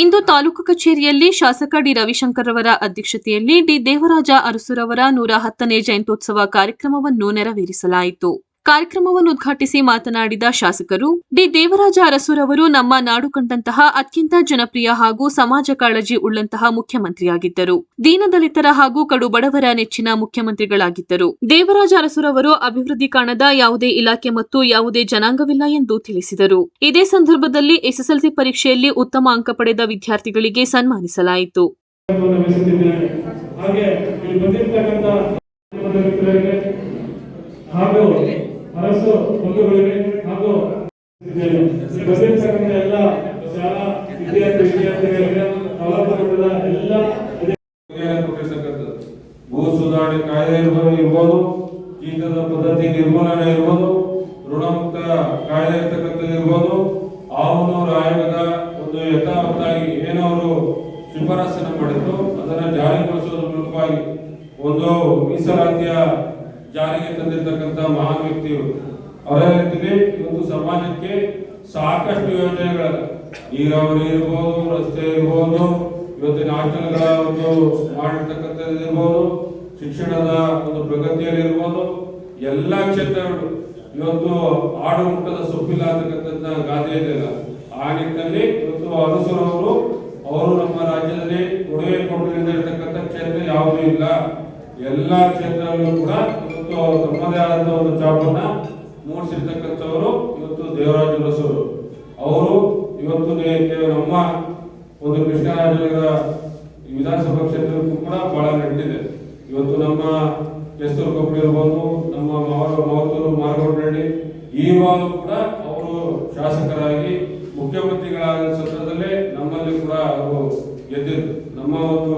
ಇಂದು ತಾಲೂಕು ಕಚೇರಿಯಲ್ಲಿ ಶಾಸಕ ಡಿ ರವಿಶಂಕರ್ ಅವರ ಅಧ್ಯಕ್ಷತೆಯಲ್ಲಿ ಡಿ ದೇವರಾಜ ಅರಸುರವರ ನೂರ ಹತ್ತನೇ ಜಯಂತ್ಯೋತ್ಸವ ಕಾರ್ಯಕ್ರಮವನ್ನು ನೆರವೇರಿಸಲಾಯಿತು. ಕಾರ್ಯಕ್ರಮವನ್ನು ಉದ್ಘಾಟಿಸಿ ಮಾತನಾಡಿದ ಶಾಸಕರು, ಡಿ. ದೇವರಾಜ ಅರಸುರವರು ನಮ್ಮ ನಾಡು ಕಂಡಂತಹ ಅತ್ಯಂತ ಜನಪ್ರಿಯ ಹಾಗೂ ಸಮಾಜ ಕಾಳಜಿ ಉಳ್ಳಂತಹ ಮುಖ್ಯಮಂತ್ರಿಯಾಗಿದ್ದರು. ದೀನದಲಿತರ ಹಾಗೂ ಕಡು ಬಡವರ ನೆಚ್ಚಿನ ಮುಖ್ಯಮಂತ್ರಿಗಳಾಗಿದ್ದರು. ದೇವರಾಜ ಅರಸುರವರು ಅಭಿವೃದ್ಧಿ ಕಾಣದ ಯಾವುದೇ ಇಲಾಖೆ ಮತ್ತು ಯಾವುದೇ ಜನಾಂಗವಿಲ್ಲ ಎಂದು ತಿಳಿಸಿದರು. ಇದೇ ಸಂದರ್ಭದಲ್ಲಿ ಎಸ್ಎಸ್ಎಲ್ಸಿ ಪರೀಕ್ಷೆಯಲ್ಲಿ ಉತ್ತಮ ಅಂಕ ಪಡೆದ ವಿದ್ಯಾರ್ಥಿಗಳಿಗೆ ಸನ್ಮಾನಿಸಲಾಯಿತು. ಹಾಗೆ ಬಂದಿರತಕ್ಕಂತ ಮಿತ್ರರಿಗೆ ಹಾಗೂ ಬಂದಿರತಕ್ಕಂತ ಎಲ್ಲ ಶಾಲಾ ವಿದ್ಯಾರ್ಥಿ ವಿದ್ಯಾರ್ಥಿಗಳಿಗೆ ಕಲಾಪುರದ ಎಲ್ಲ ಭೂ ಸುಧಾರಣೆ ಕಾಯ್ದೆ ಇರ್ಬೋದು, ಕೀಟದ ಪದ್ಧತಿ ನಿರ್ಮೂಲನೆ ಇರ್ಬೋದು, ಋಣಮುಕ್ತ ಕಾಯ್ದೆ ಇರ್ತಕ್ಕಂಥದ್ದು ಇರ್ಬೋದು. ಆವನೂರು ಆಯೋಗದ ಒಂದು ಯಥಾವತ್ತಾಗಿ ಏನವರು ಶಿಫಾರಸನ್ನು ಮಾಡಿದ್ರು ಅದನ್ನ ಜಾರಿಗೊಳಿಸುವ ಮೂಲಕವಾಗಿ ಒಂದು ಮೀಸಲಾತಿಯ ಜಾರಿಗೆ ತಂದಿರತಕ್ಕಂಥ ಮಹಾನ್ ವ್ಯಕ್ತಿಗಳು ಅವರ ರೀತಿಯಲ್ಲಿ ಇವತ್ತು ಸಮಾಜಕ್ಕೆ ಸಾಕಷ್ಟು ಯೋಜನೆಗಳ ನೀರಾವರಿ ಇರ್ಬೋದು, ರಸ್ತೆ ಇರ್ಬೋದು, ಇವತ್ತಿನ ಆಚರಣೆಗಳ ಒಂದು ಮಾಡಿರ್ತಕ್ಕಂಥದ್ದು ಇರ್ಬೋದು ಶಿಕ್ಷಣದ ಒಂದು ಪ್ರಗತಿಯಲ್ಲಿ ಇರ್ಬೋದು, ಎಲ್ಲ ಕ್ಷೇತ್ರಗಳು. ಇವತ್ತು ಆಡು ಮುಟ್ಟದ ಸೊಪ್ಪಿಲ್ಲ ಅಂತಕ್ಕಂಥದ್ದ ಗಾದೆ ಆ ನಿಟ್ಟಿನಲ್ಲಿ ಇವತ್ತು ಅರಸರವರು ಎಲ್ಲಾ ಕ್ಷೇತ್ರಗಳಲ್ಲೂ ಕೂಡ ಇವತ್ತು ಅವರು ತಮ್ಮದೇ ಆದಂತಹ ಒಂದು ಚಾಪನ್ನ ಮೂಡಿಸಿರ್ತಕ್ಕಂಥವರು ಇವತ್ತು ದೇವರಾಜ ಅರಸರು ಅವರು. ಇವತ್ತು ನಮ್ಮ ಒಂದು ಕೃಷ್ಣರಾಜನಗರ ವಿಧಾನಸಭಾ ಕ್ಷೇತ್ರಕ್ಕೂ ಕೂಡ ಬಹಳ ನಡೆದಿದೆ ಇವತ್ತು ನಮ್ಮ ಕೆಸ್ತೂರು ಕೊಪ್ಪಳಿ ಇರ್ಬೋದು, ನಮ್ಮ ಮಾವ ಮಾವತೂರು ಮಾರ್ಗೋಡ್ನಹಳ್ಳಿ ಈವಾಗ ಕೂಡ ಅವರು ಶಾಸಕರಾಗಿ ಮುಖ್ಯಮಂತ್ರಿಗಳಾದ ಸಂದರ್ಭದಲ್ಲೇ ನಮ್ಮಲ್ಲಿ ಕೂಡ ಅವರು ಗೆದ್ದಿದ್ರು. ನಮ್ಮ ಒಂದು